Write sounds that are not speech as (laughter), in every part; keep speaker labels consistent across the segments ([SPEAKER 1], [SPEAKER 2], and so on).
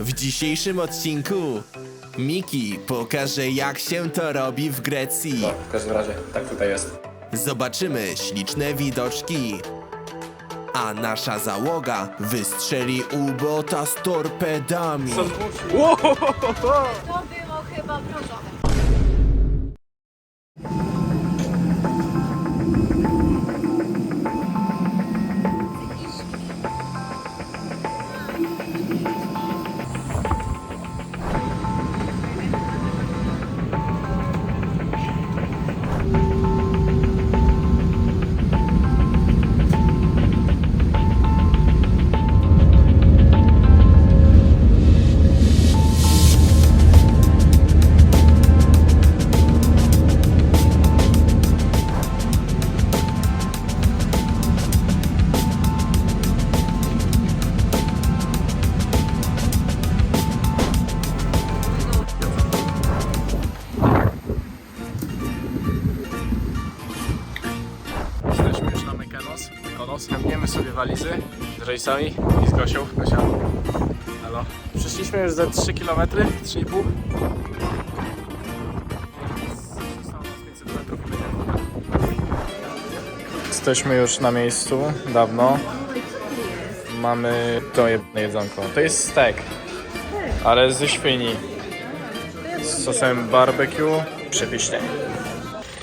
[SPEAKER 1] W dzisiejszym odcinku Miki pokaże jak się to robi w Grecji.
[SPEAKER 2] No, w każdym razie, tak tutaj jest.
[SPEAKER 1] Zobaczymy śliczne widoczki. A nasza załoga wystrzeli ubota z torpedami.
[SPEAKER 3] To było chyba brązowe.
[SPEAKER 2] Mykonos. Ciągniemy sobie walizy z rejsami i z Gosią. Gosia. Halo. Przeszliśmy już ze 3 km, 3,5. Jesteśmy już na miejscu, dawno. Mamy to jedno jedzonko. To jest steak, ale ze świni. Z sosem barbecue. Przepiśnie.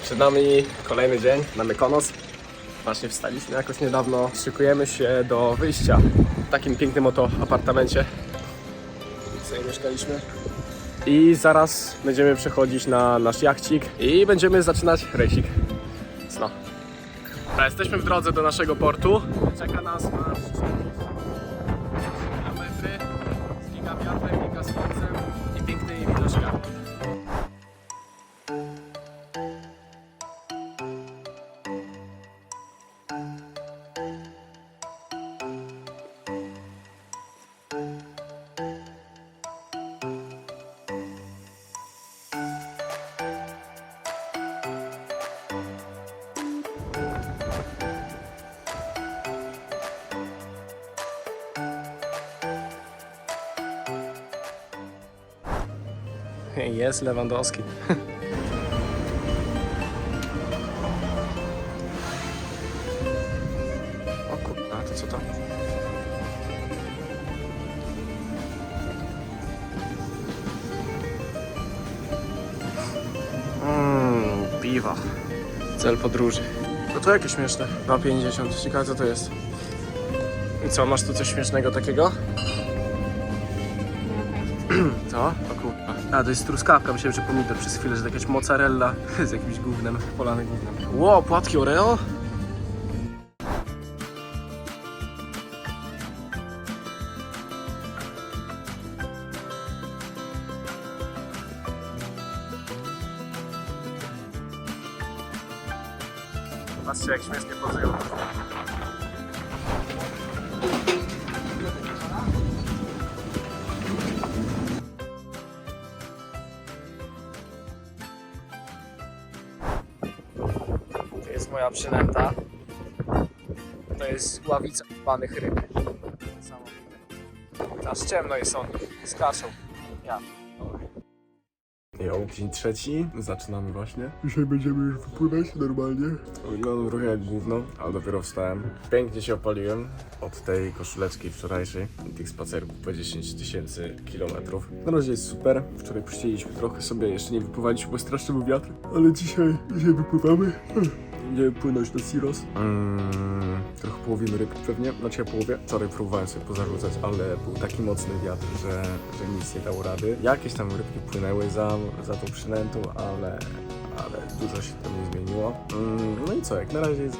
[SPEAKER 2] Przed nami kolejny dzień na Mykonos. Właśnie wstaliśmy jakoś niedawno. Szykujemy się do wyjścia w takim pięknym oto apartamencie. w mieszkaliśmy. I zaraz będziemy przechodzić na nasz jachcik i będziemy zaczynać rejsik. No. A jesteśmy w drodze do naszego portu. Czeka nas nasz kilometry z gigawiatrem, gigasłońcem i pięknymi widoczkami. Jest Lewandowski. O kurwa, to co to? Mmm, piwa. Cel podróży. No to jakie śmieszne. 2,50. Ciekawe co to jest. I co, masz tu coś śmiesznego takiego? (clears throat) Co? O kurwa. A, to jest truskawka. Myślałem, że pomidor przez chwilę, że to jakaś mozzarella (laughs) z jakimś gównem, polany gównem. Ło, płatki Oreo? Patrzcie, jak śmiesznie pozują. Moja przynęta. To jest ławica panych ryb. Niesamowite. Aż ciemno jest on. Skaczą. Ja. Jo, dzień trzeci. Zaczynamy właśnie. Dzisiaj będziemy już wypływać normalnie. Wyglądam trochę jak gówno, ale dopiero wstałem. Pięknie się opaliłem od tej koszuleczki wczorajszej. Tych spacerków po 10 tysięcy kilometrów. Na razie jest super. Wczoraj puściliśmy trochę sobie, jeszcze nie wypływaliśmy, bo straszny był wiatr. Ale dzisiaj, dzisiaj wypływamy. Będziemy płynąć do Siros. Mm, trochę połowimy ryb pewnie, znaczy ja połowie. Wczoraj próbowałem sobie pozarzucać, ale był taki mocny wiatr, że, że nic nie dało rady. Jakieś tam rybki płynęły za, za tą przynętą, ale, ale dużo się tam nie zmieniło. Mm, no i co, jak na razie jest.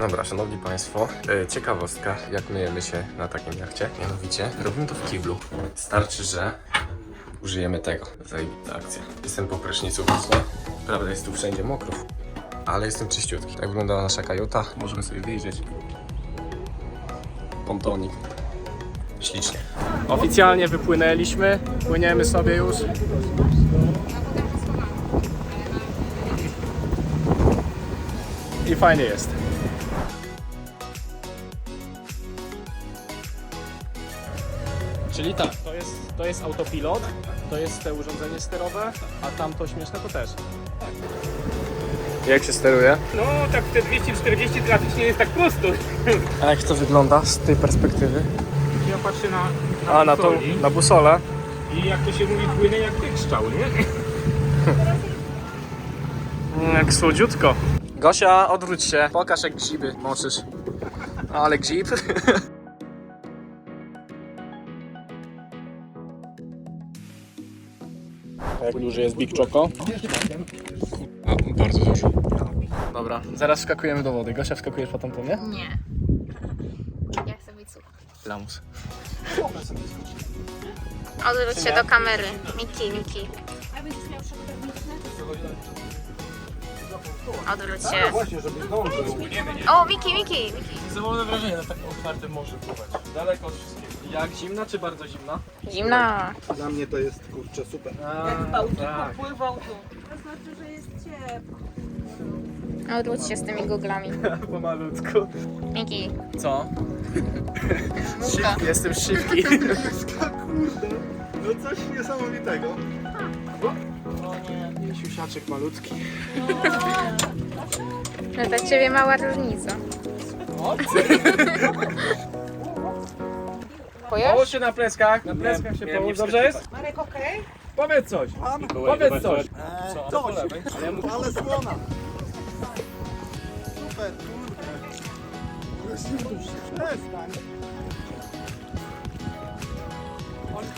[SPEAKER 2] Dobra, szanowni państwo, e, ciekawostka, jak myjemy się na takim jachcie. Mianowicie robimy to w kiblu. Starczy, że użyjemy tego. Zajebista akcja. Jestem po prysznicu właśnie. Prawda jest tu wszędzie mokro. Ale jestem czyściutki. Tak wygląda nasza kajuta. Możemy sobie wyjrzeć. Pontonik. Ślicznie. Oficjalnie wypłynęliśmy. Płyniemy sobie już. I fajnie jest. Czyli tak, to jest, to jest autopilot, to jest te urządzenie sterowe, a tamto śmieszne to też. Jak się steruje?
[SPEAKER 4] No tak te 240 trafić nie jest tak prosto.
[SPEAKER 2] A jak to wygląda z tej perspektywy?
[SPEAKER 4] Ja patrzę na, na,
[SPEAKER 2] A, na tą,
[SPEAKER 4] busoli
[SPEAKER 2] na busolę.
[SPEAKER 4] i jak to się mówi, płynę jak tykszczał, nie?
[SPEAKER 2] Mm, (laughs) Jak słodziutko. Gosia, odwróć się. Pokaż jak grzyby moczysz. Ale grzyb. (laughs) Jak duży jest Big Choco? Bardzo duży. Dobra, zaraz wskakujemy do wody. Gosia, wskakujesz potem po mnie?
[SPEAKER 3] Nie. Ja chcę być sucha.
[SPEAKER 2] Lamus.
[SPEAKER 3] Odwróć się do kamery. Miki, Miki. Odwróć się. O, Miki, Miki, Miki.
[SPEAKER 2] Zabawne wrażenie na takim otwartym morzu pływać. Daleko od wszystkiego. Jak zimna czy bardzo zimna?
[SPEAKER 3] Zimna.
[SPEAKER 5] Dla mnie to jest kurczę super.
[SPEAKER 2] tak.
[SPEAKER 3] Odwróć się z tymi googlami. (laughs)
[SPEAKER 2] Pomalutku.
[SPEAKER 3] Miki.
[SPEAKER 2] Co?
[SPEAKER 3] Mówka.
[SPEAKER 2] Jestem szybki. (laughs)
[SPEAKER 5] Kurde, no coś niesamowitego.
[SPEAKER 2] Siusiaczek malutki. (laughs)
[SPEAKER 3] No dla ciebie mała różnica.
[SPEAKER 2] Połóż się na pleskach. Na pleskach się połóż, dobrze jest? Marek, okej? Powiedz coś.
[SPEAKER 5] Mam
[SPEAKER 2] Powiedz coś.
[SPEAKER 5] e, coś, ale słona. Super, kurde. Przestań.
[SPEAKER 2] Ale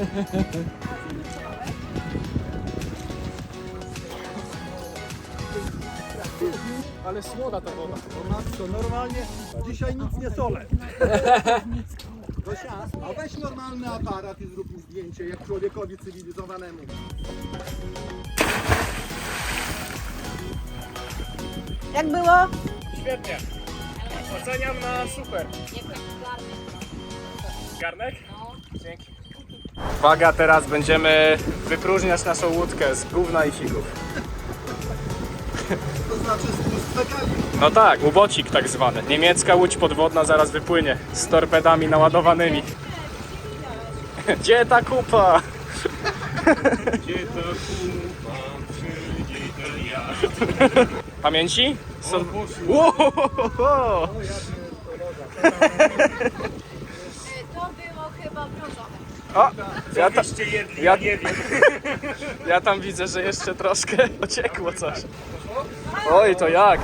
[SPEAKER 2] (laughs) słoda ta woda.
[SPEAKER 5] O matko, normalnie dzisiaj nic nie solę. Gosia, a weź normalny aparat i zrób mi zdjęcie, jak człowiekowi cywilizowanemu.
[SPEAKER 3] Jak było?
[SPEAKER 2] Świetnie. Oceniam na super. Garnek? Dzięki. Uwaga, teraz będziemy wypróżniać naszą łódkę z gówna i figów.
[SPEAKER 5] To znaczy z.
[SPEAKER 2] No tak, ubocik tak zwany. Niemiecka łódź podwodna zaraz wypłynie z torpedami naładowanymi. (laughs) Gdzie ta kupa?
[SPEAKER 4] Gdzie to kupa, przyjdzie ten ja.
[SPEAKER 2] Pamięci? Są... Wow!
[SPEAKER 3] To było chyba brązowe.
[SPEAKER 2] O, ja, ta, Ja- (laughs) ja tam widzę, że jeszcze troszkę (laughs) ociekło coś. Oj, to jak?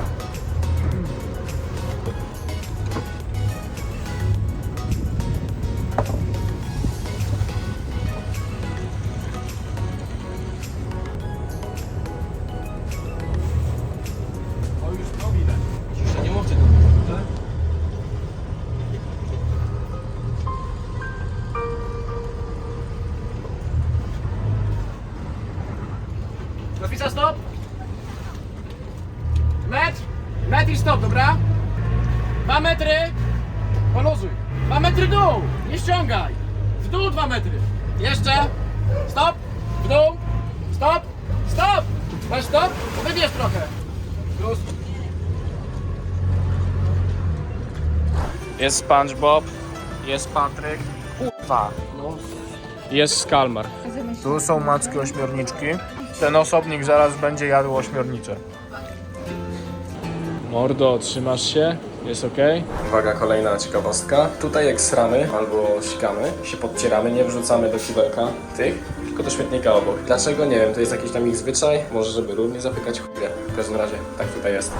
[SPEAKER 2] Napisał stop? Metr? Metr i stop, dobra? Dwa metry. Poluzuj. Dwa metry dół. Nie ściągaj. W dół dwa metry. Jeszcze. Stop. W dół. Stop. Stop. Masz stop? Wybierz trochę. Plus. Jest SpongeBob. Jest Patryk. Kurwa. Jest Skalmar. Tu są macki ośmiorniczki. Ten osobnik zaraz będzie jadł ośmiornicze. Mordo, trzymasz się? Jest ok? Uwaga, kolejna ciekawostka. Tutaj jak sramy albo sikamy, się podcieramy, nie wrzucamy do kibelka tych, tylko do śmietnika obok. Dlaczego? Nie wiem, to jest jakiś tam ich zwyczaj. Może żeby równie zapykać chuje. W każdym razie, tak tutaj jest.